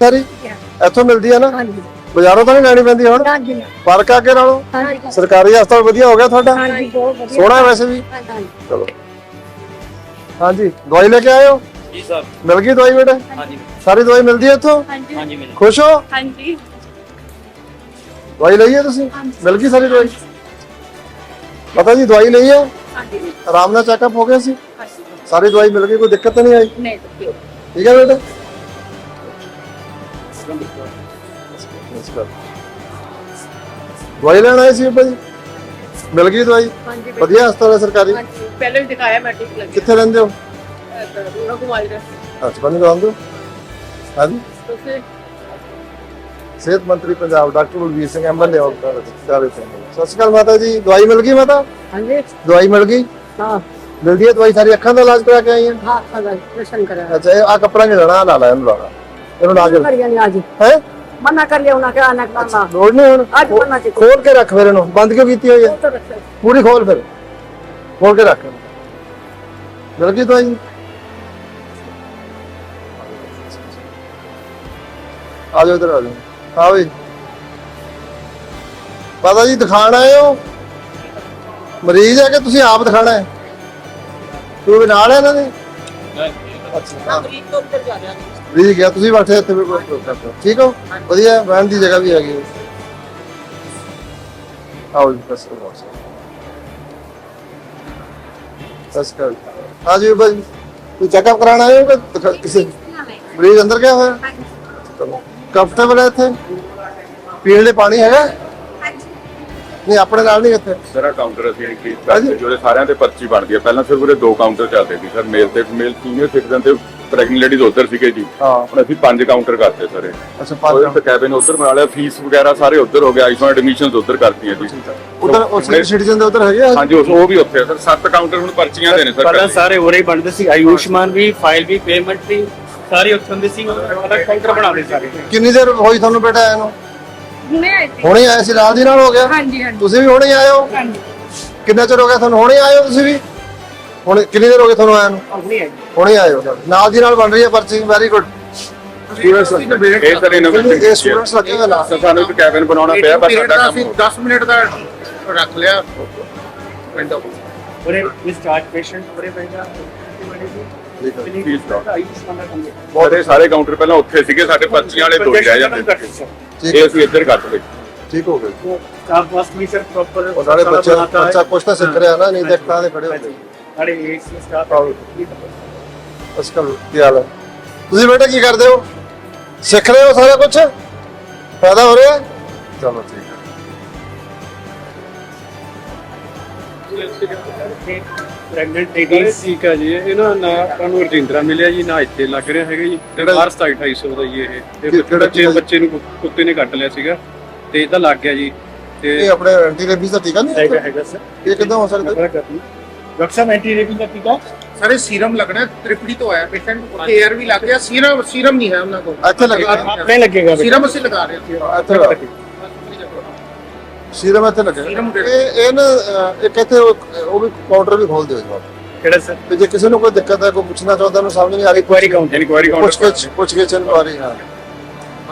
ਸਾਰੀ? ਇੱਥੋਂ ਮਿਲਦੀ ਆ ਨਾ? ਹਾਂਜੀ। ਬਾਜ਼ਾਰੋਂ ਤਾਂ ਨਹੀਂ ਲੈਣੀ ਪੈਂਦੀ ਹੁਣ? ਹਾਂਜੀ। ਫ਼ਰਕ ਆ ਕੇ ਨਾਲੋਂ? ਹਾਂਜੀ। ਸਰਕਾਰੀ ਹਸਪਤਾਲ ਵਧੀਆ ਹੋ ਗਿਆ ਤੁਹਾਡਾ? ਹਾਂਜੀ ਬਹੁਤ ਵਧੀਆ। ਸੋਹਣਾ ਵੈਸੇ ਵੀ। ਹਾਂਜੀ ਚਲੋ। ਹਾਂਜੀ ਦਵਾਈ ਲੈ ਕੇ ਆਏ ਹੋ ਜੀ ਸਰ। ਮਿਲ ਗਈ ਦਵਾਈ ਬੇਟੇ? ਹਾਂਜੀ। ਸਾਰੀ ਦਵਾਈ ਮਿਲਦੀ ਹੈ ਇੱਥੋਂ? ਹਾਂਜੀ। ਖੁਸ਼ ਹੋ? ਹਾਂਜੀ। ਦਵਾਈ ਲਈ ਹੈ ਤੁਸੀਂ? ਮਿਲ ਗਈ ਸਾਰੀ ਦਵਾਈ? ਪਤਾ ਜੀ ਦਵਾਈ ਲਈ ਹੈ ਹਾਂਜੀ। ਆਰਾਮ ਨਾਲ ਚੈੱਕਅਪ ਹੋ ਗਿਆ ਸੀ? ਹਾਂਜੀ। ਸਾਰੀ ਦਵਾਈ ਮਿਲ ਗਈ ਕੋਈ ਦਿੱਕਤ ਤਾਂ ਨਹੀਂ ਆਈ? ਨਹੀਂ ਠੀਕ ਹੈ ਬੇਟਾ? ਦਵਾਈ ਲੈਣ ਆਏ ਸੀ ਜੀ? ਮਿਲ ਗਈ ਦਵਾਈ? ਹਾਂਜੀ ਵਧੀਆ ਹਸਪਤਾਲ ਹੈ ਸਰਕਾਰੀ? ਹਾਂਜੀ ਪਹਿਲੇ ਵੀ ਦਿਖਾਇਆ ਮੈਟ੍ਰਿਕ ਲੱਗੀ। ਕਿੱਥੇ ਰਹਿੰਦੇ ਹੋ? ਉਹਨਾਂ ਕੁਮਾਰੀ ਦਾ। ਅੱਛਾ ਬੰਦ ਕਰਾਂ ਦੋ ਹਾਂਜੀ? ਤੁਸੀਂ? ਸਿਹਤ ਮੰਤਰੀ Punjab doctor Balbir Singh MLA of Singh. ਸਤਿ ਸ਼੍ਰੀ ਅਕਾਲ ਮਾਤਾ ਜੀ ਦਵਾਈ ਮਿਲ ਗਈ ਮਾਤਾ? ਹਾਂਜੀ। ਦਵਾਈ ਮਿਲ ਗਈ? ਹਾਂ। ਮਿਲਦੀ ਹੈ ਦਵਾਈ ਸਾਰੀ ਅੱਖਾਂ ਦਾ ਇਲਾਜ ਕਰਾ ਕੇ ਆਈ ਹੈ? ਹਾਂ ਹਾਂ ਪ੍ਰਸ਼ਨ ਕਰਾ ਅੱਛਾ ਇਹ ਆ ਕੱਪੜਾ ਨਹੀਂ ਲੈਣਾ ਆਹ ਲਾ ਲਾ ਇਹਨੂੰ ਲਾ ਲਾ। ਇਹਨੂੰ ਨਾ ਜਲ ਕਰਿਆ ਨਹੀਂ ਅੱਜ ਹੈ? ਮਨਾ ਕਰ ਲਿਆ ਉਹਨਾਂ ਕਿ ਆਣਾ ਕਰਨਾ ਲੋੜ ਨਹੀਂ ਹੁਣ? ਅੱਜ ਮਨਾ ਚ ਖੋਲ ਕੇ ਰੱਖ ਫਿਰ ਇਹਨੂੰ। ਬੰਦ ਕਿਉਂ ਕੀਤੀ ਹੋਈ ਹੈ? ਪੂਰੀ ਖੋਲ ਫਿਰ। ਖੋਲ ਕੇ ਰੱਖ। ਮਿਲ ਗਈ ਦਵਾਈ? ਆ ਜਾਓ ਇਧਰ ਆ ਜਾਓ। ਆ ਵੀ। ਪਤਾ ਜੀ ਦਿਖਾਣ ਆਏ ਹੋ? ਮਰੀਜ਼ ਹੈ ਕਿ ਤੁਸੀਂ ਆਪ ਦਿਖਾਣਾ ਹੈ? ਤੂੰ ਵੀ ਨਾਲ ਹੈ ਇਹਨਾਂ ਦੇ? ਅੱਛਾ। ਹਾਂ ਮਰੀਜ਼ ਗਿਆ ਤੁਸੀਂ ਬੈਠੇ ਇੱਥੇ ਨਹੀਂ। ਠੀਕ ਹੋ? ਵਧੀਆ ਬਹਿਣ ਦੀ ਜਗ੍ਹਾ ਵੀ ਹੈਗੀ ਹੈ। ਆਓ ਜੀ ਬਸ ਕਰੋ ਬਸ ਕਰ ਆ ਜੀ ਬਾਈ ਤੂੰ ਚੈੱਕਅਪ ਕਰਾਉਣ ਆਏ ਹੋ ਕਿ ਕਿਸੇ ਮਰੀਜ਼ ਅੰਦਰ ਗਿਆ ਹੋਇਆ? ਕੰਫਰਟੇਬਲ ਹੈ ਇੱਥੇ? ਪੀਣ ਲਈ ਪਾਣੀ ਹੈਗਾ? ਨਹੀਂ ਆਪਣੇ ਨਾਲ ਨਹੀਂ ਇੱਥੇ। ਸਾਰਾ ਕਾਊਂਟਰ ਅਸੀਂ ਜਿਹੜੇ ਸਾਰਿਆਂ ਤੇ ਪਰਚੀ ਬਣਦੀ ਹੈ। ਪਹਿਲਾਂ ਸਿਰਫ ਉਰੇ ਦੋ ਕਾਊਂਟਰ ਚੱਲਦੇ ਸੀ ਸਰ ਮੇਲ ਤੇ ਫੀਮੇਲ ਸੀਨੀਅਰ ਸਿਟੀਜ਼ਨ ਤੇ ਪ੍ਰੈਗਨੈਂਟ ਲੇਡੀਜ਼ ਉੱਧਰ ਸੀਗੇ ਜੀ। ਹਾਂ। ਹੁਣ ਅਸੀਂ ਪੰਜ ਕਾਊਂਟਰ ਕਰਤੇ ਸਾਰੇ। ਅੱਛਾ ਉਹਦੇ ਪਾਸ ਤੇ ਕੈਬਿਨ ਉੱਧਰ ਬਣਾ ਲਿਆ ਫੀਸ ਵਗੈਰਾ ਸਾਰੇ ਉੱਧਰ ਹੋ ਗਿਆ ਆਈਸੋਨ ਐਡਮਿਸ਼ਨਸ ਉੱਧਰ ਕਰਤੀਆਂ ਜੀ। ਉਧਰ ਉਹ ਸਿਟੀਜ਼ਨ ਦੇ ਉਧਰ ਹੈਗੇ ਆ? ਹਾਂਜੀ ਉਸ- ਉਹ ਵੀ ਉੱਥੇ ਆ। ਸਰ ਸੱਤ ਕਾਊਂਟਰ ਹੁਣ ਪਰਚੀਆਂ ਦੇ ਨੇ ਸਰ ਪਹਿਲਾਂ ਸਾਰੇ ਉਰੇ ਹੀ ਬਣਦੇ ਸੀ। ਆਯੁਸ਼ਮਾਨ ਵੀ ਫਾਈਲ ਵੀ ਪੇਮੈਂਟ ਵੀ ਸਾਰੀ ਉੱਥੇ ਹੁੰਦੀ ਸੀ। ਉਹਦਾ ਕਾਊਂਟਰ ਬਣਾਉਂਦੇ ਸਾਰੇ। ਕਿੰਨੀ ਦੇਰ ਹੋਈ ਤੁਹਾਨੂੰ ਬੇਟਾ ਆਇਆ ਨੂੰ? ਹੁਣੇ ਆਏ ਸੀ। ਹੁਣੇ ਆਏ ਸੀ ਨਾਲ ਦੀ ਨਾਲ ਹੋ ਗਿਆ? ਹਾਂਜੀ ਹਾਂਜੀ। ਤੁਸੀਂ ਵੀ ਹੁਣੇ ਆਏ ਹੋ? ਹਾਂਜੀ। ਕਿੰਨਾ ਚਿਰ ਹੋ ਗਿਆ ਤੁਹਾਨੂੰ ਹੁਣੇ ਆਏ ਹੋ ਤੁਸੀਂ ਵੀ? ਹੁਣ ਕਿੰਨੀ ਦੇਰ ਹੋ ਗਈ ਤੁਹਾਨੂੰ ਆਇਆ ਨੂੰ? ਹੁਣੇ ਆਏ। ਹੋ। ਨਾਲ ਦੀ ਨਾਲ ਬਣ ਰਹੀ ਹੈ ਪਰਚੀ? ਵੈਰੀ ਗੁੱਡ ਸਟੂਡੈਂਟਸ ਇਹ ਸਰ ਇਨੋਵੇਸ਼ਨ ਇਹ ਸਟੂਡੈਂਟਸ ਲੱਗੇ ਹੋਏ ਨਾਲ। ਸਰ ਸਾਨੂੰ ਇੱਕ ਕੈਬਿਨ ਬਣਾਉਣਾ ਪਿਆ ਪਰ ਸਾਡਾ ਕੰਮ ਅਸੀਂ 10 ਮਿੰਟ ਦਾ ਰੱਖ ਲਿਆ। ਵਿੰਡੋ ਉਰੇ ਡਿਸਚਾਰਜ ਪੇਸ਼ੈਂਟ ਉਰੇ ਬੈਠਾ ਇਹ ਸਾਰੇ ਕਾਊਂਟਰ ਪਹਿਲਾਂ ਉੱਥੇ ਸੀਗੇ ਸਾਡੇ ਪਰਚੀਆਂ ਵਾਲੇ ਦੋ ਹੀ ਰਹਿ ਜਾਂਦੇ ਇਹ ਅਸੀਂ ਇੱਧਰ ਕਰ ਲਏ ਠੀਕ ਹੋ ਗਏ। ਸਟਾਫ ਮਸਟ ਵੀ ਸਰ ਪ੍ਰੋਪਰ ਉਹ ਨਾਲੇ ਬੱਚਾ ਬੱਚਾ ਕੁਛ ਤਾਂ ਸਿੱਖ ਰਿਹਾ ਨਾ ਨਹੀਂ ਤਾਂ ਅੱਖਾਂ ਦੇ ਖੜੇ ਹੁੰਦੇ। ਸਾਡੇ ਏਕ ਸਟਾਫ ਅਸਕਲ ਕੀ ਹਾਲ ਹੈ? ਤੁਸੀਂ ਬੇਟਾ ਕੀ ਕਰਦੇ ਹੋ? ਸਿੱਖ ਰਹੇ ਹੋ ਸਾਰਾ ਕੁਝ ਫਾਇਦਾ ਹੋ ਰਿਹਾ? ਚਲੋ ਠੀਕ ਹੈ। ਪ੍ਰੈਗਨੈਂਟ ਇਹ ਲੇਡੀਜ਼ ਠੀਕ ਆ ਜੀ ਇਹ ਨਾ ਨਾ ਤੁਹਾਨੂੰ ਰਜਿੰਦਰਾ ਮਿਲਿਆ ਜੀ ਨਾ ਇੱਥੇ ਲੱਗ ਰਿਹਾ ਹੈਗਾ ਜੀ। ਕਿਹੜਾ- ਬਾਹਰ 250 ਦਾ ਜੀ ਇਹ। ਇਹ ਕਿਹੜਾ ਬੱਚੇ ਨੂੰ ਕੁ- ਕੁੱਤੇ ਨੇ ਕੱਟ ਲਿਆ ਸੀਗਾ। ਤੇ ਇਹਦਾ ਲੱਗ ਗਿਆ ਜੀ। ਤੇ ਇਹ ਆਪਣੇ ਐਂਟੀ ਰੇਬੀਜ਼ ਦਾ ਟੀਕਾ ਨਹੀਂ ਹੈਗਾ ਹੈ? ਹੈਗਾ ਸਰ। ਇਹ ਕਿਦਾਂ ਹੋ ਸਕਦਾ? ਨੰਬਰ ਕਰਨੀ। ਡਾਕਟਰ ਸਾਹਿਬ ਐਂਟੀ ਰੇਬਿੰਗ ਦਾ ਟੀਕਾ ਸਾਰੇ ਸੀਰਮ ਲੱਗਣਾ ਤ੍ਰਿਪੜੀ ਤੋਂ ਆਇਆ ਪੇਸ਼ੈਂਟ ਉੱਥੇ 에ਅਰ ਵੀ ਲੱਗ ਗਿਆ ਸੀਰਮ ਸੀਰਮ ਨਹੀਂ ਹੈ ਉਹਨਾਂ ਕੋਲ ਇੱਥੇ ਲੱਗੇਗਾ ਆਪਣੇ ਲੱਗੇਗਾ। ਸੀਰਮ ਅਸੀਂ ਲਗਾ ਰਹੇ ਸੀ ਇੱਥੇ ਲਗਾ। ਸੀਰਮ ਇੱਥੇ ਦੇ- ਇਹ ਇਹ ਨਾ ਇੱਥੇ ਉਹ ਵੀ ਕਾਊਂਟਰ ਵੀ ਖੋਲ ਦਿਓ ਜਵਾਬ ਕਿਹੜਾ ਸਰ ਤੇ ਜੇ ਕਿਸੇ ਨੂੰ ਕੋਈ ਦਿੱਕਤ ਹੈ ਕੋਈ ਪੁੱਛਣਾ ਚਾਹੁੰਦਾ ਉਹਨੂੰ ਸਮਝ ਨਹੀਂ ਆ ਰਹੀ ਇਨਕੁਆਇਰੀ ਕਾਊਂਟਰ ਪੁੱਛ ਕਾਊਂਟਰ ਕੇ ਪੁੱਛ ਕੇ ਇਨਕੁਆਇਰੀ ਹਾਂ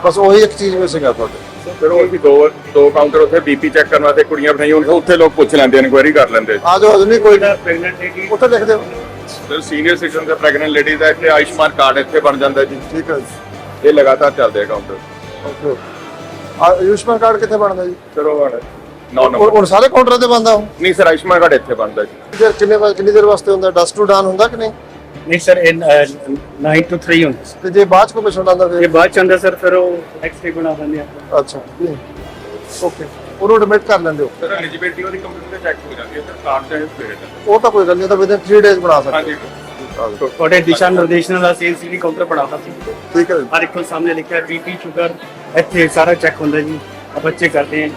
ਬਸ ਉਹੀ ਇੱਕ ਚੀਜ਼ ਵਿੱਚ ਸੀਗਾ ਤੁਹਾਡੇ ਫਿਰ ਉਹ ਵੀ ਦੋ ਦੋ ਕਾਊਂਟਰ ਉੱਥੇ ਬੀਪੀ ਚੈੱਕ ਕਰਨ ਵਾਸਤੇ ਕੁੜੀਆਂ ਬਣਾਈਆਂ ਹੋਣ ਉੱਥੇ ਲੋਕ ਪੁੱਛ ਲੈਂਦੇ ਇਨਕੁਆਇਰੀ ਕਰ ਲੈਂਦੇ ਆ। ਜਾਓ ਨਹੀਂ ਕੋਈ। ਪ੍ਰੈਗਨੈਂਟ ਲੇਡੀ ਉੱਥੇ ਲਿਖ ਦਿਓ ਫਿਰ ਸੀਨੀਅਰ ਸਿਟੀਜ਼ਨ ਤੇ ਪ੍ਰੈਗਨੈਂਟ ਲੇਡੀਜ਼ ਦਾ ਇੱਥੇ ਆਯੁਸ਼ਮਾਨ ਕਾਰਡ ਇੱਥੇ ਬਣ ਜਾਂਦਾ ਜੀ। ਠੀਕ ਹੈ ਜੀ। ਇਹ ਲਗਾਤਾਰ ਚੱਲਦੇ ਆ ਕਾਊਂਟਰ ਓਕੇ ਆ ਆਯੁਸ਼ਮਾਨ ਕਾਰਡ ਕਿੱਥੇ ਬਣਦਾ ਜੀ? ਚਲੋ ਹੁਣ ਨੌ ਹੁਣ ਨੰਬਰ ਹੁਣ ਸਾਰੇ ਕਾਊਂਟਰਾਂ ਤੇ ਬੰਦਾ ਉਹ? ਨਹੀਂ ਸਰ ਆਯੁਸ਼ਮਾਨ ਕਾਰਡ ਇੱਥੇ ਬਣਦਾ ਜੀ। ਕਿੰਨੇ ਕਿੰਨੀ ਦੇਰ ਵਾਸਤੇ ਹੁੰਦਾ? ਡਸਟ ਟੂ ਡਾਨ ਹੁੰਦਾ ਕਿ ਨਹੀਂ? ਨਹੀਂ ਸਰ ਇਹ 9 ਤੋਂ 3 ਹੁੰਦਾ ਸੀ। ਤੇ ਜੇ ਬਾਅਦ ਚ ਕੋਈ ਪੇਸ਼ੈਂਟ ਆਉਂਦਾ ਇਹ ਫਿਰ ਬਾਅਦ ਚ ਆਉਂਦਾ ਸਰ ਫਿਰ ਉਹ ਐਕਸਰੇ ਬਣਾ ਦਿੰਦੇ ਆਪਾਂ। ਅੱਛਾ ਓਕੇ ਉਹਨੂੰ ਐਡਮਿਟ ਕਰ ਲੈਂਦੇ ਹੋ। ਸਰ ਐਲੀਜੀਬਿਲਟੀ ਉਹਦੀ ਕੰਪਿਊਟਰ ਤੇ ਚੈੱਕ ਹੋ ਜਾਂਦੀ ਹੈ ਸਰ ਕਾਰਡ ਤੇ ਸਵੇਰੇ ਉਹ ਤਾਂ ਕੋਈ ਗੱਲ ਨਹੀਂ ਉਹ ਤਾਂ ਵਿਦਨ 3 ਡੇਜ਼ ਬਣਾ ਸਕਦੇ ਹਾਂਜੀ। ਹੋ। ਤੁਹਾਡੇ ਦਿਸ਼ਾ ਨਿਰਦੇਸ਼ ਨਾਲ ਅਸੀਂ ਸੀਡੀ ਕਾਊਂਟਰ ਬਣਾਤਾ ਸੀ। ਠੀਕ ਹੈ ਜੀ। ਹਰ ਇੱਕ ਕੋਲ ਸਾਹਮਣੇ ਲਿਖਿਆ ਬੀਪੀ ਸ਼ੂਗਰ ਇੱਥੇ ਸਾਰਾ ਚੈੱਕ ਹੁੰਦਾ ਜੀ। ਆ ਬੱਚੇ ਕਰਦੇ ਆ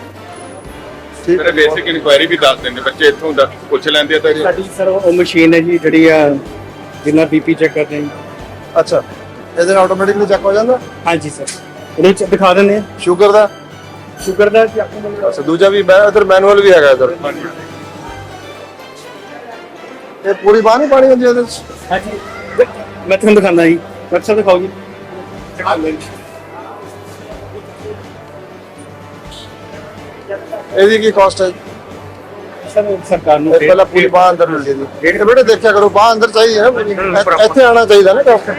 ਠੀਕ ਫਿਰ ਬੇਸਿਕ ਇਨਕੁਆਇਰੀ ਵੀ ਦੱਸ ਦਿੰਦੇ ਬੱਚੇ ਇੱਥੋਂ ਦਾ ਪੁੱਛ ਲੈਂਦੇ ਆ ਤਾਂ ਜੀ ਸਾਡੀ ਸਰ ਉਹ ਮਸ਼ੀਨ ਹੈ ਜੀ ਜਿਹੜੀ ਆ ਜਿੰਨਾ ਬੀਪੀ ਚੈੱਕ ਕਰਦੇ ਹਾਂ ਜੀ। ਅੱਛਾ ਇਹਦੇ ਨਾਲ ਆਟੋਮੈਟਿਕਲੀ ਚੈੱਕ ਹੋ ਜਾਂਦਾ? ਹਾਂਜੀ ਸਰ ਉਹਦੇ ਚ ਦਿਖਾ ਦਿੰਦੇ ਆ ਸ਼ੂਗਰ ਦਾ? ਸ਼ੂਗਰ ਦਾ ਜੀ ਆਪਣੇ ਕੋਲ ਅੱਛਾ ਦੂਜਾ ਵੀ ਮੈਂ ਇਧਰ ਮੈਨੂਅਲ ਵੀ ਹੈਗਾ ਇਧਰ। ਇਹ ਪੂਰੀ ਬਾਹ ਨਹੀਂ ਪਾਣੀ ਹੁੰਦੀ ਇਹਦੇ ਚ ਹਾਂਜੀ। ਮੈਂ ਤੁਹਾਨੂੰ ਦਿਖਾਉਂਦਾ ਜੀ। ਡਾਕਟਰ ਸਾਹਿਬ ਦਿਖਾਓ ਜੀ। ਚੈੱਕ ਕਰ ਲੈਂਦੇ ਇਹਦੀ ਕੀ ਕਾਸਟ ਹੈ? ਸਰ ਸਰਕਾਰ ਨੂੰ ਇਹ ਪਹਿਲਾਂ ਪੂਰੀ ਬਾਹ ਅੰਦਰ ਮਿਲਦੀ ਹੈ ਇਹ ਬੇਟੇ ਦੇਖਿਆ ਕਰੋ ਬਾਹ ਅੰਦਰ ਚਾਹੀਦੀ ਹੈ ਨਾ ਪੂਰੀ। ਇੱਥੇ- ਇੱਥੇ ਆਣਾ ਚਾਹੀਦਾ ਨਾ ਡਾਕਟਰ।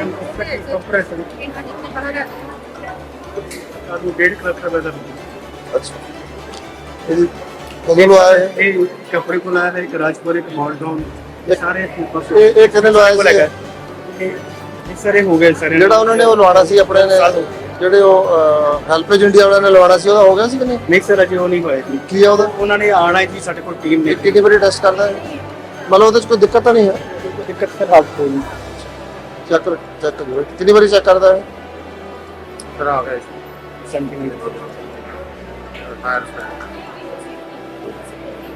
ਸਾਨੂੰ ਡੇਢ ਰੁਪਏ ਦਾ ਅੱਛਾ। ਇਹਦੀ ਕਦੋਂ ਲਵਾਇਆ ਹੈ ਇਹ ਕੱਪੜੇ ਕੋਲ ਆਇਆ ਇੱਕ ਰਾਜਪੁਰ ਇੱਕ ਮਾਲ ਟਾਊਨ ਇਹ ਸਾਰੇ ਬਸ ਇਹ ਇਹ ਕਿਹਨੇ ਲਵਾਇਆ ਸੀ? ਇਹ ਸਾਰੇ ਹੋ ਗਏ ਸਰ। ਜਿਹੜਾ ਉਹਨਾਂ ਨੇ ਉਹ ਲਵਾਉਣਾ ਸੀ ਆਪਣੇ ਨੇ ਜਿਹੜੇ ਉਹ ਹੈਲਪੇਜ ਇੰਡੀਆ ਵਾਲਿਆਂ ਨੇ ਲਵਾਉਣਾ ਸੀ ਉਹਦਾ ਹੋ ਗਿਆ ਸੀ ਕਿ ਨਹੀਂ? ਨਹੀਂ ਸਰ ਅਜੇ ਉਹ ਨਹੀਂ ਹੋਇਆ ਜੀ। ਕੀ ਆ ਉਹਦਾ? ਉਹਨਾਂ ਨੇ ਆਣਾ ਹੈ ਜੀ ਸਾਡੇ ਕੋਲ ਟੀਮ ਨੇ। ਕਿੰਨੀ ਵਾਰੀ ਟੈਸਟ ਕਰਦਾ ਹੈ? ਮਤਲਬ ਉਹਦੇ ਚ ਕੋਈ ਦਿੱਕਤ ਤਾਂ ਨਹੀਂ ਹੈ? ਦਿੱਕਤ ਸਰ ਆਪ ਕੋਈ ਚੈੱਕ ਚੈੱਕ ਕਰੋ ਕਿੰਨੀ ਵਾਰੀ ਚੈੱਕ ਕਰਦਾ ਹੈ? ਸਰ ਆ ਗਿਆ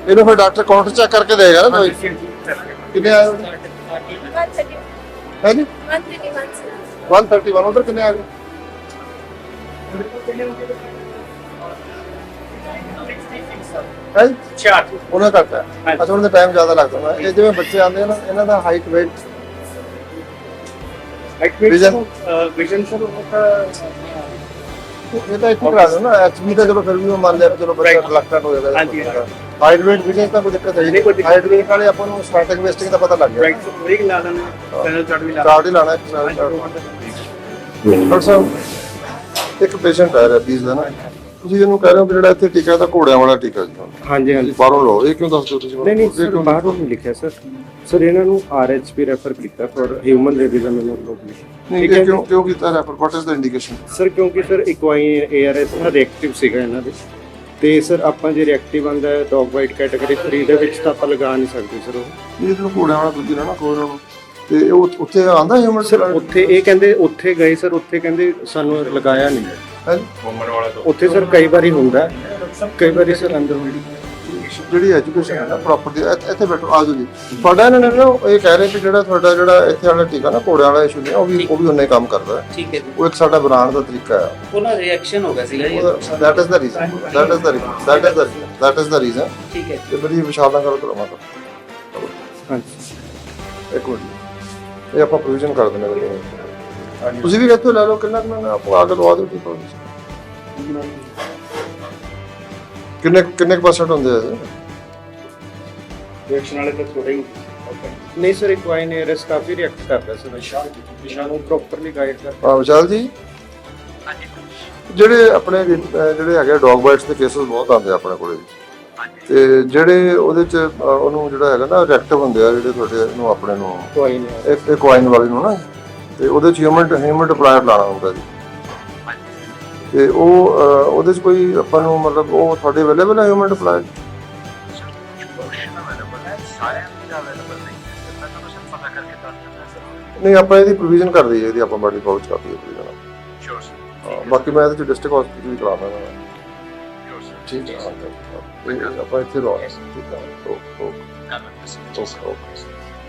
ਇਹਨੂੰ ਫਿਰ ਡਾਕਟਰ ਕਾਊਂਟਰ ਚੈੱਕ ਕਰਕੇ ਦੇਗਾ ਨਾ ਦਵਾਈ ਕਿੰਨੇ ਆਏ? ਹੈ ਜੀ? 131 ਉਧਰ ਕਿੰਨੇ ਆ ਗਏ ਹੈ? ਚਾਰ ਉਹਨਾਂ ਘੱਟ ਹੈ। ਅੱਛਾ ਉਹਨਾਂ ਦਾ ਟਾਈਮ ਜ਼ਿਆਦਾ ਲੱਗਦਾ। ਹੋਣਾ। ਇਹ ਜਿਵੇਂ ਬੱਚੇ ਆਉਂਦੇ ਆ ਨਾ ਇਹਨਾਂ ਦਾ height weight vision vision sir ਇਹ ਤਾਂ ਇੱਥੇ ਕਰਾ ਦੋ ਨਾ। ਐਚਪੀ ਦਾ ਚਲੋ ਫਿਰ ਵੀ ਉਹ ਮੰਨ ਲਿਆ ਚਲੋ ਬੱਚਾ. ਰਿਲੈਕਟਡ ਹੋ ਜਾਏਗਾ। ਹਾਂਜੀ, ਹਾਈਟ weight ਵਿਜਨ ਤਾਂ ਕੋਈ ਦਿੱਕਤ ਹੈ ਨਹੀਂ, ਹਾਈਟ weight ਵਾਲੇ ਆਪਾਂ ਨੂੰ ਸਟਾਰਟਿੰਗ ਵੇਸਟਿੰਗ ਦਾ ਪਤਾ ਲੱਗ ਗਿਆ। ਰਾਈਟ ਬ੍ਰੇਕ ਲਾ ਲੈਣਾ ਪੈਨਲ ਚੜ ਵੀ ਲਾ ਚਾਰਟ ਹੀ ਲਾਣਾ ਇੱਕ ਚਾਰਟ ਡਾਕਟਰ ਸਾਹਿਬ ਇੱਕ ਪੇਸ਼ੈਂਟ ਆ ਰੈਬੀਜ਼ ਦਾ ਨਾ। ਤੁਸੀਂ ਇਹਨੂੰ ਕਹਿ ਰਹੇ ਹੋ ਕਿ ਜਿਹੜਾ ਇੱਥੇ ਟੀਕਾ ਤਾਂ ਘੋੜਿਆਂ ਵਾਲਾ ਟੀਕਾ ਜੀ। ਹਾਂਜੀ ਹਾਂਜੀ। ਬਾਹਰੋਂ ਲਓ ਇਹ ਕਿਉਂ ਦੱਸ ਦਿਓ ਤੁਸੀਂ ਨਹੀਂ ਨਹੀਂ ਸਰ ਬਾਹਰੋਂ ਨਹੀਂ ਲਿਖਿਆ ਸਰ। ਸਰ ਇਹਨਾਂ ਨੂੰ ਆਰਐਚਪੀ ਰੈਫਰ ਕੀਤਾ ਫॉर ਹਿਊਮਨ ਰੇਬਿਜ਼ਮ ਇਮੋਗਲੋਬਿਨ ਨਹੀਂ ਠੀਕ ਇਹ ਹੈ ਕਿਉਂ ਕਿਉਂ ਕੀਤਾ refer what is the indication sir ਕਿਉਂਕਿ ਸਰ ਇਕਵਾਈ ਏਆਰਐਸ ਨਾ ਰਿਐਕਟਿਵ ਸੀਗਾ ਇਹਨਾਂ ਦੇ। ਤੇ ਸਰ ਆਪਾਂ ਜੇ ਰਿਐਕਟਿਵ ਆਂਦਾ ਹੈ ਡੌਗ ਵਾਈਟ ਕੈਟਾਗਰੀ 3 ਦੇ ਵਿੱਚ ਤਾਂ ਆਪਾਂ ਲਗਾ ਨਹੀਂ ਸਕਦੇ ਸਰ ਉਹ। ਇਹ ਤਾਂ ਘੋੜਿਆਂ ਵਾਲਾ ਦੂਜੀ ਨਾ ਨਾ ਕੋਈ ਨਾ। ਤੇ ਉਹ ਉੱਥੇ ਆਂਦਾ ਹਿਊਮਨ ਸਰ ਉੱਥੇ ਇਹ ਕਹਿੰਦੇ ਉੱਥੇ ਗਏ ਸਰ ਉੱਥੇ ਕਹਿੰਦੇ ਸਾਨੂੰ ਲਗਾਇਆ ਨਹੀਂ ਹੈ। ਘੁੰਮਣ ਵਾਲਾ ਤੋਂ। ਉੱਥੇ ਸਰ ਕਈ ਵਾਰੀ ਹੁੰਦਾ ਹੈ, ਕਈ ਵਾਰੀ ਸਰ ਅੰਦਰ ਹੁੰਦੀ ਜਿਹੜੀ ਐਜੂਕੇਸ਼ਨ ਹੈ ਨਾ ਪ੍ਰੋਪਰ ਦੀ ਇੱਥੇ ਬੈਠੋ ਆਜੋ ਜੀ। ਤੁਹਾਡਾ ਇਹਨਾਂ ਨੇ ਨਾ ਇਹ ਕਹਿ ਰਹੇ ਕਿ ਜਿਹੜਾ ਤੁਹਾਡਾ ਜਿਹੜਾ ਇੱਥੇ ਵਾਲਾ ਟੀਕਾ ਨਾ ਘੋੜਿਆਂ ਵਾਲਾ ਇਸ਼ੂ ਨਹੀਂ ਉਹ ਵੀ ਉਹ ਵੀ ਉਹਨੇ ਕੰਮ ਕਰਦਾ ਠੀਕ ਹੈ ਉਹ ਇੱਕ ਸਾਡਾ ਬਣਾਉਣ ਦਾ ਤਰੀਕਾ ਹੈ। ਉਹਨਾਂ ਰਿਐਕਸ਼ਨ ਹੋ ਗਿਆ ਸੀਗਾ ਜੀ that is the reason that is the reason that is the that is the reason ਠੀਕ ਹੈ ਤੇ ਬੜੀ ਵਿਸ਼ਾਲ ਨਾਲ ਗੱਲ ਕਰੋ ਮਾਤਾ। ਹਾਂਜੀ। ਇੱਕ ਮਿੰਟ। ਇਹ ਆਪਾਂ ਪ੍ਰੋਵੀਜ਼ਨ ਕਰ ਦਿੰਦੇ ਹਾਂ ਤੁਸੀਂ ਵੀ ਇੱਥੋਂ ਲੈ ਲਓ ਕਿੰਨਾ ਕਿੰਨਾ ਆਪਾਂ ਆ ਕੇ ਲਵਾ ਦਿਓ ਠੀਕ ਹੋ ਕਿੰਨੇ ਕਿੰਨੇ ਪਰਸੈਂਟ ਹੁੰਦੇ ਆ? ਰਿਐਕਸ਼ਨ ਵਾਲੇ ਤਾਂ ਥੋੜੇ ਹੀ ਨਹੀਂ ਸਰ ਇਕਵਾਈ ਨੇ ਰੈਸ ਕਾਫੀ ਰਿਐਕਟ ਕਰਦਾ ਸਰ। ਇਹਨਾਂ ਨੂੰ ਪ੍ਰੋਪਰਲੀ ਗਾਈਡ ਕਰ ਹਾਂ ਵਿਸ਼ਾਲ ਜੀ। ਜਿਹੜੇ ਆਪਣੇ ਜਿਹੜੇ ਹੈਗੇ ਡੌਗ ਬਾਈਟਸ ਦੇ ਕੇਸਸ ਬਹੁਤ ਆਉਂਦੇ ਆ ਆਪਣੇ ਕੋਲੇ। ਤੇ ਜਿਹੜੇ ਉਹਦੇ ਚ ਉਹਨੂੰ ਜਿਹੜਾ ਹੈਗਾ ਨਾ ਰਿਐਕਟਿਵ ਹੁੰਦੇ ਆ ਜਿਹੜੇ ਤੁਹਾਡੇ ਨੂੰ ਆਪਣੇ ਨੂੰ ਇਕਵਾਈ ਨੇ ਇੱਕ ਇੱਕ ਵਾਈਨ ਵਾਲੀ ਨੂੰ ਨਾ ਤੇ ਉਹਦੇ ਚ ਹਿਊਮਨ ਹਿਊਮਨ ਡਿਪਲਾਇਰ ਲਾਣਾ ਹੁੰਦਾ ਜੀ। ਤੇ ਉਹ ਉਹਦੇ ਚ ਕੋਈ ਆਪਾਂ ਨੂੰ ਮਤਲਬ ਉਹ ਤੁਹਾਡੇ ਅਵੇਲੇਬਲ ਹੈ ਹਿਊਮਨ ਡਿਪਲਾਇਰ ਨਹੀਂ ਆਪਾਂ ਇਹਦੀ ਪ੍ਰੋਵੀਜ਼ਨ ਕਰ ਦਈਏ ਇਹਦੀ ਆਪਾਂ ਬਾਡੀ ਕਾਲਜ ਕਰ ਦਈਏ। ਪ੍ਰੋਵੀਜ਼ਨ ਬਾਕੀ ਮੈਂ ਇਹਦੇ ਚ ਡਿਸਟ੍ਰਿਕਟ ਹਸਪੀਟਲ ਵੀ ਕਰਾ ਦਾਂਗਾ। ਇਹ ਆਪਾਂ ਇੱਥੇ ਰੋ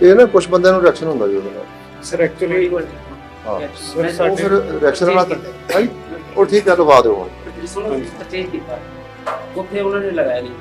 ਇਹ ਨਾ ਕੁਝ ਬੰਦਿਆਂ ਨੂੰ ਰਿਐਕਸ਼ਨ ਹੁੰਦਾ ਜੀ ਉਹਦੇ ਨਾਲ ਸਰ ਐਕਚੁਅਲੀ ਹਾਂ ਸਰ ਉਹ ਸਾਡੇ ਫਿਰ ਰਿਐਕਸ਼ਨ ਵਾਲਾ ਹੀ। ਉਹ ਠੀਕ ਹੈ ਲਵਾ ਦਿਓ ਹੁਣ ਪਰਚੇਜ ਕੀਤਾ ਉੱਥੇ ਉਹਨਾਂ ਨੇ ਲਗਾਇਆ ਨਹੀਂ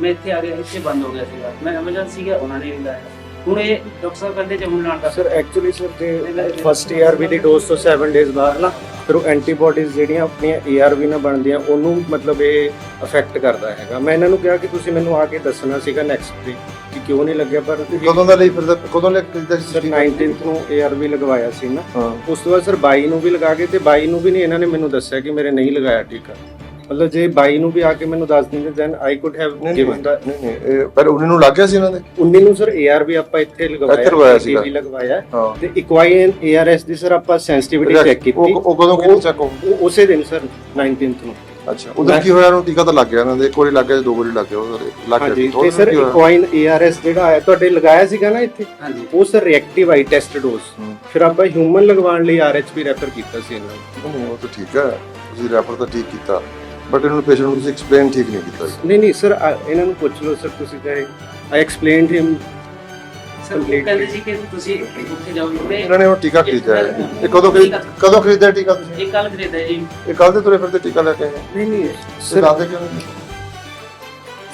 ਮੈਂ ਇੱਥੇ ਆ ਗਿਆ ਇੱਥੇ ਬੰਦ ਹੋ ਗਿਆ ਸੀਗਾ ਮੈਂ ਐਮਰਜੈਂਸੀ ਗਿਆ ਉਹਨਾਂ ਨੇ ਵੀ ਲਾਇਆ ਹੁਣ ਇਹ ਡਾਕਟਰ ਸਾਹਿਬ ਕਹਿੰਦੇ ਜਮੂਨ ਨਾਲ ਦਾ। ਸਰ ਐਕਚੁਅਲੀ ਸਰ ਜੇ ਫਸਟ ਏਆਰਵੀ ਦੀ ਡੋਜ਼ ਤੋਂ 7 ਡੇਜ਼ ਬਾਅਦ ਨਾ ਫਿਰ ਉਹ ਐਂਟੀਬਾਡੀਜ਼ ਜਿਹੜੀਆਂ ਆਪਣੀਆਂ ਏਆਰਵੀ ਨਾਲ ਬਣਦੀਆਂ ਉਹਨੂੰ ਮਤਲਬ ਇਹ ਅਫੈਕਟ ਕਰਦਾ ਹੈਗਾ। ਮੈਂ ਇਹਨਾਂ ਨੂੰ ਕਿਹਾ ਕਿ ਤੁਸੀਂ ਮੈਨੂੰ ਆ ਕੇ ਦੱਸਣਾ ਸੀਗਾ ਨੈਕਸਟ ਵੀਕ ਕਿ ਕਿਉਂ ਨਹੀਂ ਲੱਗਿਆ ਪਰ ਕਦੋਂ ਦਾ ਲਈ ਫਿਰ ਕਦੋਂ ਲੈ ਕੇ ਦਿੱਤਾ ਸਰ 19th ਨੂੰ ਏਆਰਵੀ ਲਗਵਾਇਆ ਸੀ ਨਾ। ਉਸ ਤੋਂ ਬਾਅਦ ਸਰ 22 ਨੂੰ ਵੀ ਲਗਾ ਕੇ ਤੇ 22 ਨੂੰ ਵੀ ਨਹੀਂ ਇਹਨਾਂ ਨੇ ਮੈਨੂੰ ਦੱਸਿਆ ਕਿ ਮੇਰੇ ਨਹੀਂ ਲਗਾਇਆ ਟੀਕਾ ਮਤਲਬ ਜੇ 22 ਨੂੰ ਵੀ ਆ ਕੇ ਮੈਨੂੰ ਦੱਸ ਦਿੰਦੇ ਦੈਨ ਆਈ ਕੁਡ ਹੈਵ ਨਹੀਂ ਗਿਵਨ ਦਾ ਨਹੀਂ ਨਹੀਂ ਇਹ ਪਰ ਉਹਨਾਂ ਨੂੰ ਲੱਗ ਗਿਆ ਸੀ ਇਹਨਾਂ ਦੇ? 19 ਨੂੰ ਸਰ ਏਆਰਵੀ ਆਪਾਂ ਇੱਥੇ ਲਗਵਾਇਆ ਇੱਥੇ ਲਗਵਾਇਆ ਸੀਗਾ। TB ਲਗਵਾਇਆ। ਤੇ ਇਕਵਾਈਨ ਏਆਰਐਸ ਦੀ ਸਰ ਆਪਾਂ ਸੈਂਸਿਟੀਵਿਟੀ ਚੈੱਕ ਕੀਤੀ। ਉਹ ਉਹ ਕਦੋਂ ਕੀਤੀ ਚੈੱਕ ਹੋ ਉਹ ਉਸੇ ਦਿਨ ਸਰ 19th ਨੂੰ। ਅੱਛਾ ਉਧਰ ਕੀ ਹੋਇਆ? ਉਹਨੂੰ ਟੀਕਾ ਤਾਂ ਲੱਗ ਗਿਆ ਇਹਨਾਂ ਦੇ ਇੱਕ ਵਾਰੀ ਲੱਗ ਗਿਆ ਦੋ ਵਾਰੀ ਲੱਗ ਗਿਆ ਉਹਦੇ ਲੱਗ ਗਿਆ ਹਾਂਜੀ ਤੇ ਸਰ? ਇਕਵਾਈਨ ਏਆਰਐਸ ਜਿਹੜਾ ਆਇਆ ਤੁਹਾਡੇ ਲਗਾਇਆ ਸੀਗਾ ਨਾ ਇੱਥੇ? ਹਾਂਜੀ। ਉਹ ਸਰ ਰਿਐਕਟਿਵ ਆਈ ਟੈਸਟ ਡੋਜ਼। ਫਿਰ ਆਪਾਂ ਹਿਊਮਨ ਲਗਵਾਉਣ ਲਈ ਆਰਐਚਪੀ ਰੈਫਰ ਕੀਤਾ ਸੀ ਇਹਨਾਂ ਨੂੰ। ਉਹ ਤਾਂ ਠੀਕ ਹੈ। ਤੁਸੀਂ ਰੈਫਰ ਤਾਂ ਠੀਕ ਕੀਤਾ। ਬਟ ਇਹਨਾਂ ਨੂੰ ਪੇਸ਼ੈਂਟ ਨੂੰ ਤੁਸੀਂ ਐਕਸਪਲੇਨ ਠੀਕ ਨਹੀਂ ਕੀਤਾ ਜੀ। ਨਹੀਂ ਨਹੀਂ ਸਰ ਇਹਨਾਂ ਨੂੰ ਪੁੱਛ ਲਓ ਸਰ ਤੁਸੀਂ ਚਾਹੇ ਆਈ ਐਕਸਪਲੇਨਡ ਹਿਮ ਸਰ ਉਹ ਕਹਿੰਦੇ ਸੀ ਕਿ ਤੁਸੀਂ ਉੱਥੇ ਜਾਓਗੇ ਇਹਨਾਂ ਨੇ ਉਹ ਟੀਕਾ ਖਰੀਦਿਆ ਹੈ ਇਹ ਕਦੋਂ ਖਰੀਦ ਕਦੋਂ ਖਰੀਦਿਆ ਟੀਕਾ ਤੁਸੀਂ? ਇਹ ਕੱਲ ਖਰੀਦਾ ਜੀ। ਇਹ ਕੱਲ ਦੇ ਤੁਰੇ ਫਿਰਦੇ ਟੀਕਾ ਲੈ ਕੇ ਆਏ? ਨਹੀਂ ਨਹੀਂ ਸਰ ਸਰ ਲਾਦੇ ਕਿਉਂ ਨਹੀਂ?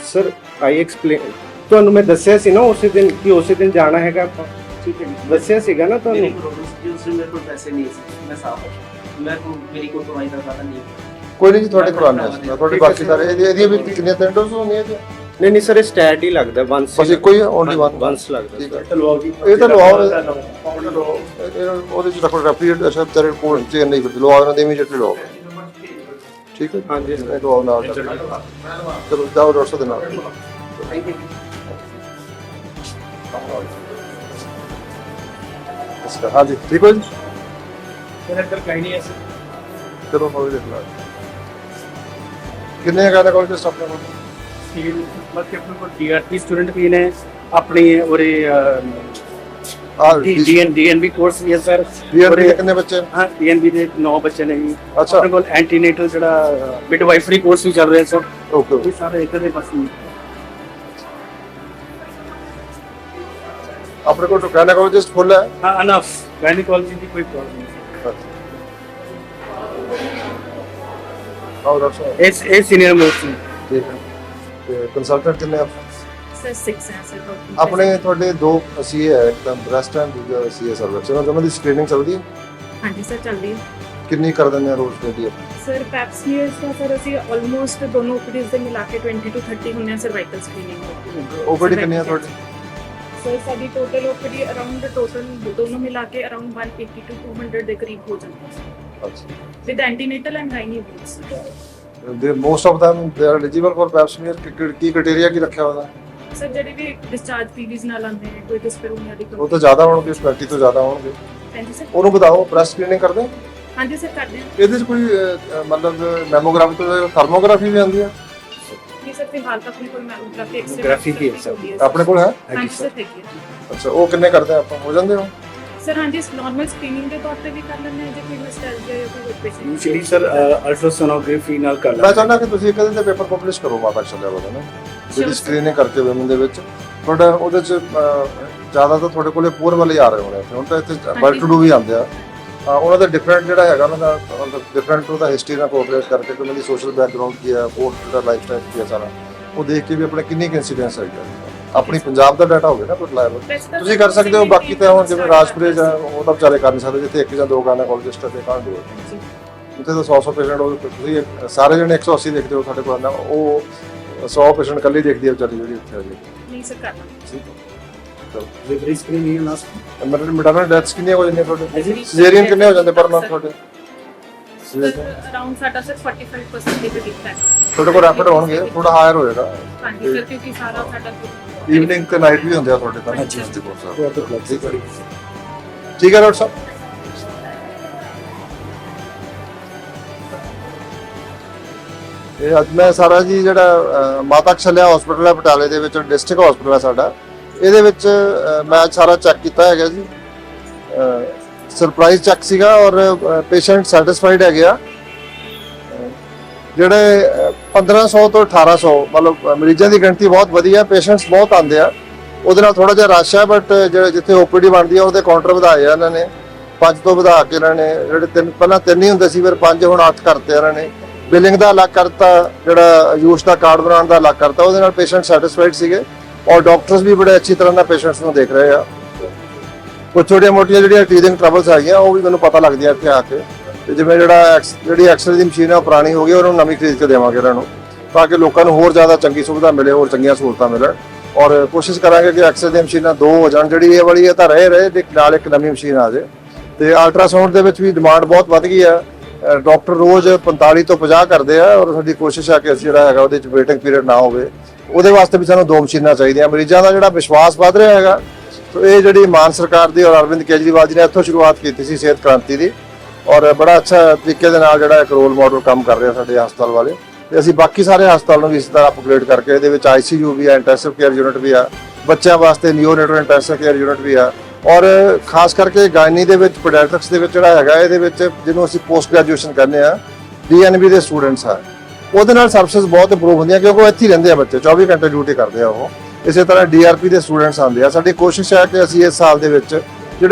ਸਰ ਆਈ ਐਕਸਪਲੇਨ ਤੁਹਾਨੂੰ ਮੈਂ ਦੱਸਿਆ ਸੀ ਨਾ ਉਸੇ ਦਿਨ ਕਿ ਉਸੇ ਦਿਨ ਜਾਣਾ ਹੈਗਾ ਆਪਾਂ। ਠੀਕ ਹੈ ਜੀ। ਦੱਸਿਆ ਸੀਗਾ ਨਾ ਮੇਰੇ ਤੁਹਾਨੂੰ? ਕੋਲ ਉਸ ਮੇਰੇ ਕੋਲ ਪੈਸੇ ਨਹੀਂ ਸੀ। ਮੈਂ ਸਾਫ਼ ਮੈਂ ਕੋਲ ਮੇਰੀ ਕੋਈ ਦਵਾਈ ਦਾ ਪਤਾ ਨਹੀਂ ਕੋਈ ਨਹੀਂ ਜੀ ਤੁਹਾਡੇ ਕਰਾਉਣੇ ਆ ਤੁਹਾਡੇ ਬਾਕੀ ਸਾਰੇ ਇਹਦੀ- ਇਹਦੀਆਂ ਵੀ ਕਿੰਨੀਆਂ ਤਿੰਨ ਡੋਜ਼ ਹੁੰਦੀਆਂ ਜੀ? ਨਹੀਂ ਨਹੀਂ ਸਰ ਇਹ ਸਟੈਟ ਹੀ ਲੱਗਦਾ ਵਨਸ ਬਸ ਇੱਕੋ ਹੀ ਓਨਲੀ ਵਨ ਵਨਸ ਲੱਗਦਾ ਠੀਕ ਹੈ। ਲਵਾਓ ਜੀ ਇਹ ਤਾਂ ਲਵਾਓ ਇਹ- ਉਹਦੇ ਚ ਰੱਖੋ ਰੈਫਰੀਜਰੇਟਰ ਅੱਛਾ ਤੇਰੇ ਕੋਲ ਚ ਨਹੀਂ ਫਿਰ ਲਵਾਓ ਨਾ ਦੇ ਇਮੀਡੀਏਟਲੀ ਲਵਾਓ ਠੀਕ ਹੈ ਹਾਂਜੀ ਇਹ ਲਵਾਓ ਨਾਲ ਚਲੋ ਜਾਓ ਡਾਕਟਰ ਸਾਹਿਬ ਦੇ ਨਾਲ। ਅੱਛਾ ਹਾਂਜੀ ਠੀਕ ਹੋ ਜੀ? ਫਿਰ ਇੱਧਰ ਕहीं ਨਹੀਂ ਐਸੇ ਚਲੋ ਹੋ ਦੇਖ ਲਾ। ਕਿੰਨੇ ਗਾਇਨੋਕੋਲੋਜਿਸਟ ਆਪਣੇ ਕੋਲ ਸੀਲ ਮਤਲਬ ਆਪਣੇ ਕੋਲ ਡੀਆਰਪੀ ਸਟੂਡੈਂਟ ਵੀ ਨੇ ਆਪਣੀ ਉਰੇ ਆ ਡੀਐਨ ਡੀਐਨਬੀ ਕੋਰਸ ਵੀ ਹੈ ਸਰ। ਡੀਐਨਬੀ ਦੇ ਕਿੰਨੇ ਬੱਚੇ? ਹਾਂ ਡੀਐਨਬੀ ਦੇ 9 ਬੱਚੇ ਨੇ ਜੀ। ਅੱਛਾ। ਆਪਣੇ ਕੋਲ ਐਂਟੀਨੇਟਲ ਜਿਹੜਾ ਮਿਡਵਾਈਫਰੀ ਕੋਰਸ ਵੀ ਚੱਲ ਰਿਹਾ ਸਰ। ਓਕੇ ਇਹ ਸਾਰੇ ਇੱਧਰ ਦੇ ਪਾਸੇ ਆਪਣੇ ਕੋਲ ਗਾਇਨੋਕੋਲੋਜਿਸਟ ਫੁੱਲ ਹੈ। ਹਾਂ ਅਨਫ ਗਾਇਨੋਕੋਲੋਜੀ ਦੀ ਕੋਈ ਪ੍ਰੋਬਲਮ ਨਹੀਂ। ਆਓ ਡਾਕਟਰ ਸਾਹਿਬ ਇਸ ਇਹ ਸੀਨੀਅਰ ਮੋਸਟ ਠੀਕ ਹੈ। ਤੇ ਕੰਸਲਟੈਂਟ ਕਿੰਨੇ ਆ? ਸਰ 6 ਹੈ ਸਰ ਆਪਣੇ ਤੁਹਾਡੇ ਦੋ ਸੀ ਹੈ ਇੱਕ ਤਾਂ ਬ੍ਰੈਸਟ ਐਂਡ ਦੂਜਾ ਸੀ ਹੈ ਸਰਵਿਕਸ ਉਹਨਾਂ ਦੋਨਾਂ ਦੀ ਸਕਰੀਨਿੰਗ ਚੱਲਦੀ ਹੈ? ਹਾਂਜੀ ਸਰ ਚੱਲਦੀ ਹੈ। ਕਿੰਨੀ ਕਰ ਦਿੰਦੇ ਆ ਰੋਜ਼ ਦੇ ਦੀ? ਸਰ ਪੈਪਸਮੀਅਰਸ ਦਾ ਸਰ ਅਸੀਂ ਆਲਮੋਸਟ ਦੋਨੋਂ ਓਪੀਡੀਜ਼ ਦੇ ਮਿਲਾ ਕੇ 20 ਤੋਂ 30 ਹੁੰਦੇ ਆ ਸਰਵਾਈਕਲ ਸਕਰੀਨਿੰਗ ਓਪੀਡੀ ਕਿੰਨੀ ਆ ਤੁਹਾਡੀ? ਸਰ ਸਾਡੀ ਟੋਟਲ ਓਪੀਡੀ ਅਰਾਊਂਡ ਟੋਟਲ ਦੋਨੋਂ ਮਿਲਾ ਕੇ ਅਰਾਊਂਡ 180 ਤੋਂ 200 ਦੇ ਕਰੀਬ ਹੋ ਜਾਂਦੀ ਹੈ ਅੱਛਾ with antenatal and gynae booths ਦੇ most of them they are eligible for pap smear Ki criteria ਕੀ ਰੱਖਿਆ ਹੋਇਆ ਸਰ ਜਿਹੜੇ ਵੀ ਡਿਸਚਾਰਜ ਪੀਵੀਜ਼ ਨਾਲ ਆਉਂਦੇ ਨੇ ਕੋਈ ਡਿਸਪੈਰੋਨੀਆ ਦੀ ਉਹ ਤਾਂ ਜ਼ਿਆਦਾ ਹੋਣਗੇ 20 ਤੋਂ ਜ਼ਿਆਦਾ ਹੋਣਗੇ ਹਾਂਜੀ ਸਰ ਉਹਨੂੰ ਬਤਾਓ ਬ੍ਰੈਸਟ ਸਕਰੀਨਿੰਗ ਕਰਦੇ ਹੋ? ਹਾਂਜੀ ਸਰ ਕਰਦੇ ਹਾਂ ਇਹਦੇ 'ਚ ਕੋਈ ਅਹ, ਮਤਲਬ ਮੈਮੋਗ੍ਰਾਫੀ ਤੋਂ ਥਰਮੋਗ੍ਰਾਫੀ ਵੀ ਆਉਂਦੀ ਹੈ ਜੀ ਸਰ ਫਿਲਹਾਲ ਤਾਂ ਆਪਣੇ ਕੋਲ ਮੈਮੋਗ੍ਰਾਫੀ ਐਕਸਰੇ Graphic ਹੀ ਹੈ ਸਰ। ਆਪਣੇ ਕੋਲ ਹੈ ਹਾਂਜੀ ਸਰ ਹੈ ਅੱਛਾ ਉਹ ਕਿੰਨੇ ਕਰਦੇ ਆ ਆਪਾਂ ਹੋ ਜਾਂਦੇ ਹੋ ਸਰ ਹਾਂਜੀ ਨਾਰਮਲ ਸਕਰੀਨਿੰਗ ਦੇ ਤੌਰ ਤੇ ਵੀ ਕਰ ਲੈਂਦੇ ਹਾਂ ਜੇ ਕੋਈ ਮਿਸਟੈਕ ਜਾਂ ਕੋਈ ਪੇਸ਼ੈਂਟ ਯੂਜੂਅਲੀ ਸਰ ਅਲਟਰਾਸੋਨੋਗ੍ਰਾਫੀ ਨਾਲ ਕਰ ਮੈਂ ਚਾਹੁੰਦਾ ਕਿ ਤੁਸੀਂ ਇੱਕ ਇਹਦੇ ਤੇ ਪੇਪਰ ਪਬਲਿਸ਼ ਕਰੋ ਮਾਤਾ ਚੱਲਿਆ ਵਾਲਾ ਨਾ। ਜਿਹੜੀ sir. ਸਕਰੀਨਿੰਗ ਕਰਕੇ ਵਮਨ ਦੇ ਵਿੱਚ। ਤੁਹਾਡਾ ਉਹਦੇ ਚ ਅਹ, ਜ਼ਿਆਦਾ ਤਾਂ ਤੁਹਾਡੇ ਕੋਲੇ ਪੂਰ ਵਾਲੇ ਆ ਰਹੇ ਹੋਣੇ। ਹੁਣ ਤਾਂ ਇੱਥੇ ਵੈਲ ਟੂ ਡੂ ਵੀ ਆਉਂਦੇ ਆ। ਅਹ, ਉਹਨਾਂ ਦਾ ਡਿਫਰੈਂਟ ਜਿਹੜਾ ਹੈਗਾ ਉਹਨਾਂ ਦਾ ਡਿਫਰੈਂਟ ਉਹਦਾ ਹਿਸਟਰੀ ਨਾਲ ਕੋਆਪਰੇਟ ਕਰਕੇ ਕਿ ਉਹਨਾਂ ਦੀ ਸੋਸ਼ਲ ਬੈਕਗ੍ਰਾਉਂਡ ਕੀ ਹੈ ਹੋਰ ਜਿਹੜਾ ਲਾਈਫ ਸਟਾਈਲ ਕੀ ਹੈ ਸਾਰਾ ਉਹ ਦੇਖ ਕੇ ਵੀ ਆਪਣੇ ਕਿੰਨੀ ਇਨਸੀਡੈਂਸ ਹੈਗਾ ਆਪਣੀ ਪੰਜਾਬ ਦਾ ਡਾਟਾ ਹੋਵੇ ਨਾ ਕੋਈ ਲਾਇਬਲ ਤੁਸੀਂ ਕਰ ਸਕਦੇ ਹੋ ਬਾਕੀ ਤਾਂ ਹੁਣ ਜਿਵੇਂ ਰਾਜਪੁਰੇ ਜਾਂ ਉਹ ਤਾਂ ਵਿਚਾਰੇ ਕਰ ਨਹੀਂ ਸਕਦੇ ਜਿੱਥੇ ਇੱਕ ਜਾਂ ਦੋ ਗਾਇਨੋਕੋਲੋਜਿਸਟ ਤੇ ਕਾਂਡ ਹੋ ਉੱਥੇ ਤਾਂ 100 100 ਪੇਸ਼ੈਂਟ ਉਹ ਤੁਸੀਂ ਸਾਰੇ ਜਣੇ 180 ਦੇਖਦੇ ਹੋ ਸਾਡੇ ਕੋਲ ਨਾ ਉਹ 100 ਪੇਸ਼ੈਂਟ ਕੱਲੀ ਦੇਖਦੀ ਹੈ ਵਿਚਾਰੀ ਜਿਹੜੀ ਉੱਥੇ ਆ ਜੀ ਨਹੀਂ ਸਰ ਕਰਨਾ। ਡਿਲੀਵਰੀ ਸਕਰੀਨਿੰਗ ਹੈ ਲਾਸਟ ਮਤਲਬ ਮਿਡਾਨਾ ਡੈਥਸ ਕਿੰਨੀਆਂ ਹੋ ਜਾਂਦੀਆਂ ਤੁਹਾਡੇ? ਸਿਜ਼ੇਰੀਅਨ ਕਿੰਨੇ ਹੋ ਜਾਂਦੇ ਪਰ ਮੰਥ ਤੁਹਾਡੇ? ਅਰਾਊਂਡ ਸਾਡਾ ਸਰ 45% ਦੇ ਕਰੀਬ ਹੈ ਤੁਹਾਡੇ ਕੋਲ ਰੈਪਿਡ ਹੋਣਗੇ ਥੋੜਾ ਹਾਇਰ ਹੋਏਗਾ। ਹਾਂਜੀ ਸਰ ਕਿਉਂਕਿ ਸਾਰਾ ਸਾਡਾ ਈਵਨਿੰਗ ਤੇ ਨਾਈਟ ਵੀ ਹੁੰਦੇ ਆ ਤੁਹਾਡੇ ਤਾਂ। ਹਾਂਜੀ। ਠੀਕ ਹੈ ਠੀਕ ਹੈ ਡਾਕਟਰ ਸਾਹਿਬ। ਇਹ ਅੱਜ ਮੈਂ ਸਾਰਾ ਜੀ ਜਿਹੜਾ ਮਾਤਾ ਕਸ਼ਲਿਆ ਹਸਪੀਟਲ ਹੈ ਬਟਾਲੇ ਦੇ ਵਿੱਚ ਡਿਸਟ੍ਰਿਕਟ ਹਸਪੀਟਲ ਹੈ ਸਾਡਾ। ਇਹਦੇ ਵਿੱਚ ਮੈਂ ਅੱਜ ਸਾਰਾ ਚੈੱਕ ਕੀਤਾ ਹੈਗਾ ਜੀ। ਸਰਪ੍ਰਾਈਜ਼ ਚੈੱਕ ਸੀਗਾ ਔਰ ਪੇਸ਼ੈਂਟ ਸੈਟੀਸਫਾਈਡ ਹੈਗੇ ਆ। ਜਿਹੜੇ 1500 ਤੋਂ 1800 ਮਤਲਬ ਮਰੀਜ਼ਾਂ ਦੀ ਗਿਣਤੀ ਬਹੁਤ ਵਧੀਆ, ਪੇਸ਼ੈਂਟਸ ਬਹੁਤ ਆਉਂਦੇ ਆ। ਉਹਦੇ ਨਾਲ ਥੋੜਾ ਜਿਹਾ ਰਸ਼ ਹੈ ਬਟ ਜਿਹੜੇ, ਜਿੱਥੇ ਓਪੀਡੀ ਬਣਦੀ ਆ, ਉਹਦੇ ਕਾਊਂਟਰ ਵਧਾਏ ਆ ਇਹਨਾਂ ਨੇ। ਪੰਜ ਤੋਂ ਵਧਾ ਕੇ ਇਹਨਾਂ ਨੇ, ਜਿਹੜੇ ਤਿੰਨ, ਪਹਿਲਾਂ ਤਿੰਨ ਹੀ ਹੁੰਦੇ ਸੀ, ਫਿਰ ਪੰਜ, ਹੁਣ ਅੱਠ ਕਰਤੇ ਇਹਨਾਂ ਨੇ। ਬਿਲਿੰਗ ਦਾ ਅਲੱਗ ਕਰਤਾ, ਜਿਹੜਾ ਆਯੂਸ਼ ਦਾ ਕਾਰਡ ਬਣਾਉਣ ਦਾ ਅਲੱਗ ਕਰਤਾ, ਉਹਦੇ ਨਾਲ ਪੇਸ਼ੈਂਟ ਸੈਟੀਸਫਾਈਡ ਸੀਗੇ। ਔਰ ਡਾਕਟਰਸ ਵੀ ਬੜੇ ਅੱਛੀ ਤਰ੍ਹਾਂ ਨਾਲ ਪੇਸ਼ੈਂਟਸ ਨੂੰ ਦੇਖ ਰਹੇ ਆ। ਕੁਝ ਛੋਟੀਆਂ ਮੋਟੀਆਂ ਜਿਹੜੀਆਂ ਟੀਥਿੰਗ ਟਰਬਲਸ ਹੈਗੀਆਂ, ਉਹ ਵੀ ਮੈਨੂੰ ਪਤਾ ਲੱਗਦੀਆਂ ਇੱਥੇ ਆ ਕੇ। ਤੇ ਜਿਵੇਂ ਜਿਹੜਾ ਐਕਸ- ਜਿਹੜੀ ਐਕਸਰੇ ਦੀ ਮਸ਼ੀਨ ਆ, ਉਹ ਪੁਰਾਣੀ ਹੋ ਗਈ ਉਹਨੂੰ ਨਵੀਂ ਖਰੀਦ ਕੇ ਦੇਵਾਂਗੇ ਇਹਨਾਂ ਨੂੰ, ਤਾਂ ਕਿ ਲੋਕਾਂ ਨੂੰ ਹੋਰ ਜ਼ਿਆਦਾ ਚੰਗੀ ਸੁਵਿਧਾ ਮਿਲੇ, ਹੋਰ ਚੰਗੀਆਂ ਸਹੂਲਤਾਂ ਮਿਲਣ। ਔਰ ਕੋਸ਼ਿਸ਼ ਕਰਾਂਗੇ ਕਿ ਐਕਸਰੇ ਦੀਆਂ ਮਸ਼ੀਨਾਂ ਦੋ ਹੋ ਜਾਣ। ਜਿਹੜੀ ਇਹ ਵਾਲੀ ਇਹ ਤਾਂ ਰਹੇ ਰਹੇ ਤੇ ਨਾਲ ਇੱਕ ਨਵੀਂ ਮਸ਼ੀਨ ਆ ਜਾਏ ਤੇ ਅਲਟਰਾਸਾਊਂਡ ਦੇ ਵਿੱਚ ਵੀ ਡਿਮਾਂਡ ਬਹੁਤ ਵੱਧ ਗਈ ਆ। ਅਹ ਡਾਕਟਰ ਰੋਜ਼ 45 ਤੋਂ 50 ਕਰਦੇ ਆ, ਔਰ ਸਾਡੀ ਕੋਸ਼ਿਸ਼ ਆ ਕਿ ਅਸੀਂ ਜਿਹੜਾ ਹੈਗਾ, ਉਹਦੇ ਚ ਵੇਟਿੰਗ ਪੀਰੀਅਡ ਨਾ ਹੋਵੇ। ਉਹਦੇ ਵਾਸਤੇ ਵੀ ਸਾਨੂੰ ਦੋ ਮਸ਼ੀਨਾਂ ਚਾਹੀਦੀਆਂ। ਮਰੀਜ਼ਾਂ ਦਾ ਜਿਹੜਾ ਵਿਸ਼ਵਾਸ ਵੱਧ ਰਿਹਾ ਹੈਗਾ, ਸੋ ਇਹ ਜਿਹੜੀ ਮਾਨ ਸਰਕਾਰ ਦੀ ਔਰ ਅਰਵਿੰਦ ਕੇਜਰੀਵਾਲ ਜੀ ਨੇ ਇੱਥੋਂ ਸ਼ੁਰੂਆਤ ਕੀਤੀ ਸੀ, ਸਿਹਤ ਕ੍ਰਾਂਤੀ ਦੀ। ਔਰ ਬੜਾ ਅੱਛਾ ਤਰੀਕੇ ਦੇ ਨਾਲ ਜਿਹੜਾ ਇੱਕ ਰੋਲ ਮਾਡਲ ਕੰਮ ਕਰ ਰਿਹਾ ਸਾਡੇ ਹਸਪਤਾਲ ਵਾਲੇ। ਤੇ ਅਸੀਂ ਬਾਕੀ ਸਾਰੇ ਹਸਪਤਾਲ ਨੂੰ ਵੀ ਇਸ ਤਰ੍ਹਾਂ ਅਪਗ੍ਰੇਡ ਕਰਕੇ ਇਹਦੇ ਵਿੱਚ ਆਈਸੀਯੂ ਵੀ ਆ ਇੰਟੈਂਸਿਵ ਕੇਅਰ ਯੂਨਿਟ ਵੀ ਆ, ਬੱਚਿਆਂ ਵਾਸਤੇ ਨਿਓਨੇਟਲ ਇੰਟੈਂਸਿਵ ਕੇਅਰ ਯੂਨਿਟ ਵੀ ਆ। ਔਰ ਖਾਸ ਕਰਕੇ ਗਾਇਨੀ ਦੇ ਵਿੱਚ ਪੀਡੀਆਟ੍ਰਿਕਸ ਦੇ ਵਿੱਚ ਜਿਹੜਾ ਹੈਗਾ, ਇਹਦੇ ਵਿੱਚ ਜਿਹਨੂੰ ਅਸੀਂ ਪੋਸਟ ਗ੍ਰੈਜੂਏਸ਼ਨ ਕਹਿੰਦੇ ਆ ਡੀਐਨਬੀ ਦੇ ਸਟੂਡੈਂਟਸ ਆ। ਉਹਦੇ ਨਾਲ ਸਰਵਿਸਿਜ਼ ਬਹੁਤ ਇੰਪਰੂਵ ਹੁੰਦੀਆਂ ਕਿਉਂਕਿ ਉਹ ਇੱਥੇ ਹੀ ਰਹਿੰਦੇ ਆ ਬੱਚੇ 24 ਘੰਟੇ ਡਿਊਟੀ ਕਰਦੇ ਆ ਉਹ। ਇਸੇ ਤਰ੍ਹਾਂ ਡੀਆਰਪੀ ਦੇ ਸਟੂਡੈਂਟਸ ਆਉਂਦੇ ਆ। ਸਾਡੀ ਕੋਸ਼ਿਸ਼ ਹੈ ਕਿ ਅਸੀਂ ਇਸ ਸਾਲ ਦੇ ਵਿੱਚ